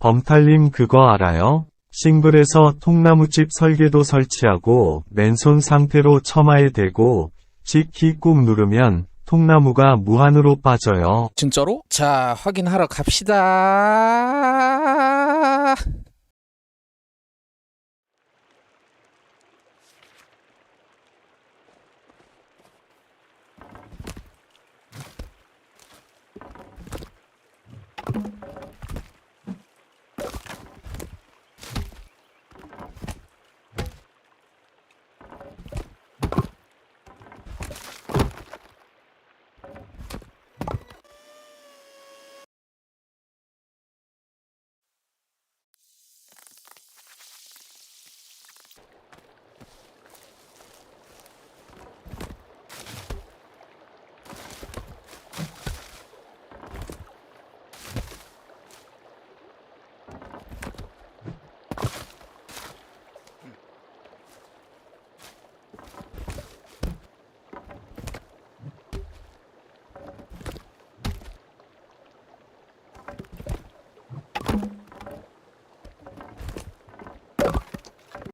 범탈님 그거 알아요? 싱글에서 통나무집 설계도 설치하고 맨손 상태로 처마에 대고 지키 꾹 누르면 통나무가 무한으로 빠져요. 진짜로? 자, 확인하러 갑시다.